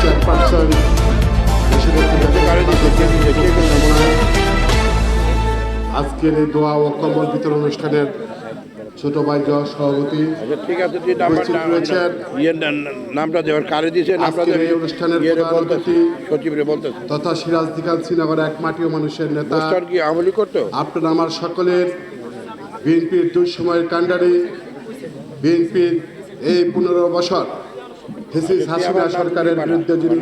Chairperson আজকের এই দোয়া ও কম্বল বিতরণ অনুষ্ঠানের ছোট ভাই জয় সভাপতি আচ্ছা ঠিক আছে না- নামটা দেওয়ার কারে আজকের এই অনুষ্ঠানের সচিবরে বলতেছি। তথা সিরাজ দিকান শ্রীনগর এক মাটি ও মানুষের নেতা। কি আমলি করতো? আপনার আমার সকলের বিএনপির দুঃসময়ের কাণ্ডারি বিএনপির এই পনেরো বছর। ফেসিস হাসিনা সরকারের বিরুদ্ধে যিনি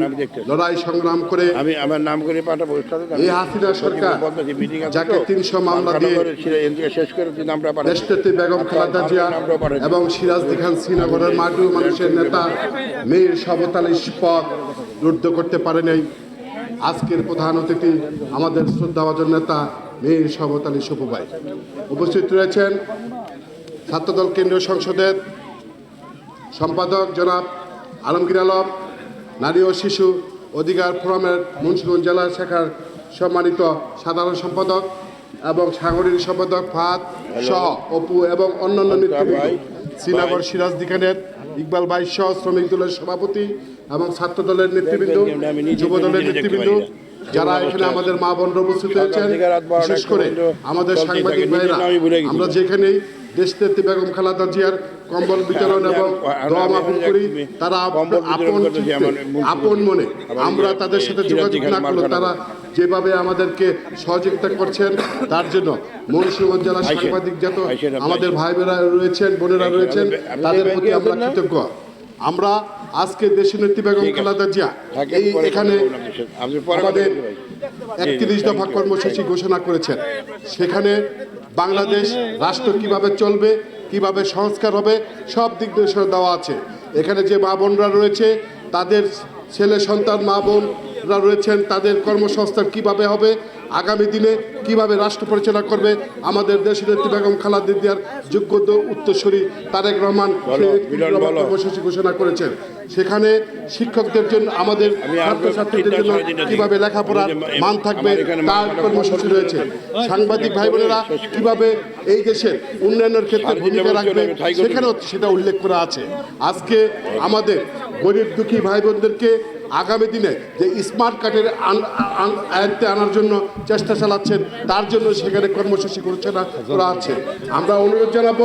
লড়াই সংগ্রাম করে আমি আমার নাম করে পাঠাবো এই হাসিনা সরকার যাকে তো। 300 মামলা আমার দিয়ে শেষ করে নামটা দেশনেত্রী বেগম খালেদা জিয়া এবং সিরাজদি খান শ্রীনগরের মাটি মানুষের নেতা মীর সাবত পদ রুদ্ধ করতে পারে নাই। আজকের প্রধান অতিথি আমাদের শ্রদ্ধাভাজন নেতা মীর সাবত আলী সপু ভাই উপস্থিত রয়েছেন ছাত্রদল কেন্দ্রীয় সংসদের সম্পাদক জনাব আলমগীর আলম নারী ও শিশু অধিকার ফোরামের মুন্সিগঞ্জ জেলা শাখার সম্মানিত সাধারণ সম্পাদক এবং সাগরিক সম্পাদক ফাদ সহ অপু এবং অন্যান্য নেতৃবৃন্দ। শ্রীনগর সিরাজ দিখানের ইকবাল ভাই সহ শ্রমিক দলের সভাপতি এবং ছাত্র দলের নেতৃবৃন্দ যুব দলের নেতৃবৃন্দ। যারা এখানে আমাদের মা বোনরা উপস্থিত হয়েছেন বিশেষ করে আমাদের সাংবাদিক ভাইরা আমরা যেখানেই দেশনেত্রী বেগম খালেদা জিয়ার কম্বল বিতরণ এবং দোয়া মাহফিল করি তারা আপন আপন মনে আমরা তাদের সাথে যোগাযোগ না করলে তারা যেভাবে আমাদেরকে সহযোগিতা করছেন তার জন্য মুন্সিগঞ্জ জেলা সাংবাদিক যত আমাদের ভাই বোনেরা রয়েছেন বোনেরা রয়েছেন তাদের প্রতি আমরা কৃতজ্ঞ। আমরা আজকে দেশনেত্রী বেগম খালেদা জিয়া এই এখানে আমাদের একত্রিশ দফা কর্মসূচি ঘোষণা করেছেন। সেখানে বাংলাদেশ রাষ্ট্র কীভাবে চলবে কীভাবে সংস্কার হবে সব দিক নির্দেশনা দেওয়া আছে। এখানে যে মা বোনরা রয়েছে তাদের ছেলে সন্তান মা বোনরা রয়েছেন তাদের কর্মসংস্থান কীভাবে হবে আগামী দিনে কীভাবে রাষ্ট্র পরিচালনা করবে আমাদের দেশের নেত্রী বেগম খালাদা জিয়ার যোগ্য উত্তরসূরি তারেক রহমান কর্মসূচি ঘোষণা করেছেন। সেখানে শিক্ষকদের জন্য আমাদের আমি ছাত্রছাত্রীদের জন্য কীভাবে লেখাপড়ার মান থাকবে তার কর্মসূচি রয়েছে। সাংবাদিক ভাই বোনেরা কীভাবে এই দেশের উন্নয়নের ক্ষেত্রে ভূমিকা রাখবে। সেখানেও সেটা উল্লেখ করা আছে। আজকে আমাদের গরিব দুঃখী ভাই বোনদেরকে আগামী দিনে যে স্মার্ট কার্ডের আয়ত্তে আনার জন্য চেষ্টা চালাচ্ছেন তার জন্য সেখানে কর্মসূচি ঘোষণা করা আছে। আমরা অনুরোধ জানাব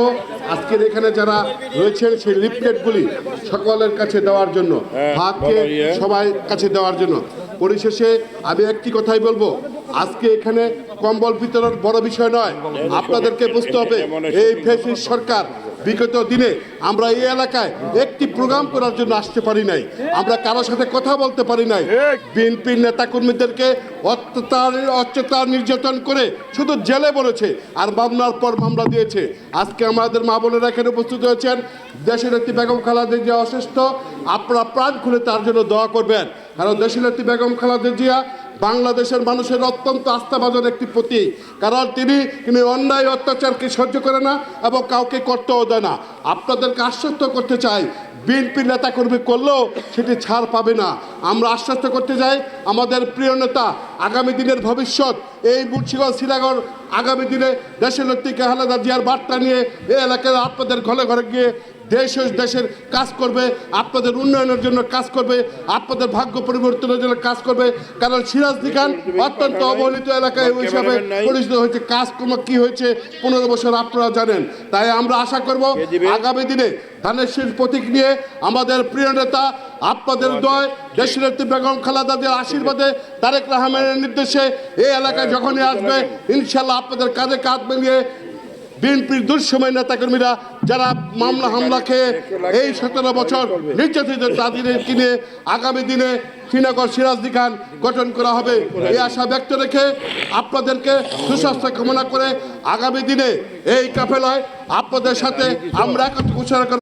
আজকের এখানে যারা রয়েছেন সেই লিফলেটগুলি সকলের কাছে দেওয়ার জন্য ভাতকে বলো ইয়ে। সবাই কাছে দেওয়ার জন্য। পরিশেষে আমি একটি কথাই বলব আজকে এখানে কম্বল বিতরণ বড় বিষয় নয় আপনাদেরকে বুঝতে হবে এই ফেসিস সরকার বিগত দিনে আমরা এই এলাকায় একটি প্রোগ্রাম করার জন্য আসতে পারি নাই। আমরা কারোর সাথে কথা বলতে পারি নাই। বিএনপির নেতাকর্মীদেরকে অত্যাচার অত্যাচার নির্যাতন করে শুধু জেলে বলেছে আর মামলার পর মামলা দিয়েছে। আজকে আমাদের মা বোনেরা এখানে উপস্থিত হয়েছেন। দেশের একটি বেগম খালাদের যে অসুস্থ। আপনারা প্রাণ খুলে তার জন্য দোয়া করবেন। কারণ দেশের একটি বেগম খালাদের জিয়া বাংলাদেশের মানুষের অত্যন্ত আস্থাভাজন একটি প্রতীক। কারণ তিনি তিনি অন্যায় অত্যাচারকে সহ্য করে না এবং কাউকে করতেও দেয় না। আপনাদেরকে আশ্বস্ত করতে চাই, বিএনপি নেতাকর্মী করলেও সেটি ছাড় পাবে না। আমরা আশ্বস্ত করতে চাই, আমাদের প্রিয় নেতা আগামী দিনের ভবিষ্যৎ, এই মুন্সিগঞ্জ, শ্রীনগর আগামী দিনে দেশের নেত্রী খালেদা জিয়ার বার্তা নিয়ে এই এলাকায় আপনাদের ঘরে ঘরে গিয়ে দেশ দেশের কাজ করবে আপনাদের উন্নয়নের জন্য কাজ করবে আপনাদের ভাগ্য পরিবর্তনের জন্য কাজ করবে। কারণ সিরাজদি খান অত্যন্ত অবহেলিত এলাকায় ওই হিসাবে পরিচিত হয়েছে। কাজকর্ম কি হয়েছে পনেরো বছর আপনারা জানেন। তাই আমরা আশা করব আগামী দিনে ধানের শীষ প্রতীক নিয়ে আমাদের প্রিয় নেতা আপনাদের দয় দেশের নেত্রী বেগম খালেদা জিয়ার আশীর্বাদে তারেক রহমানের নির্দেশে এই এলাকায় যখনই আসবে ইনশাল্লাহ আপনাদের কাঁধে কাঁধ মিলিয়ে বিএনপির দুঃসময় নেতাকর্মীরা যারা মামলা হামলা খেয়ে এই সতেরো বছর নির্যাতিত তাদের কিনে আগামী দিনে শ্রীনগর সিরাজদি খান গঠন করা হবে। এই আশা ব্যক্ত রেখে আপনাদেরকে সুস্বাস্থ্য কামনা করে আগামী দিনে এই কাফেলায় আপনাদের সাথে আমরা একত্র ঘোষণা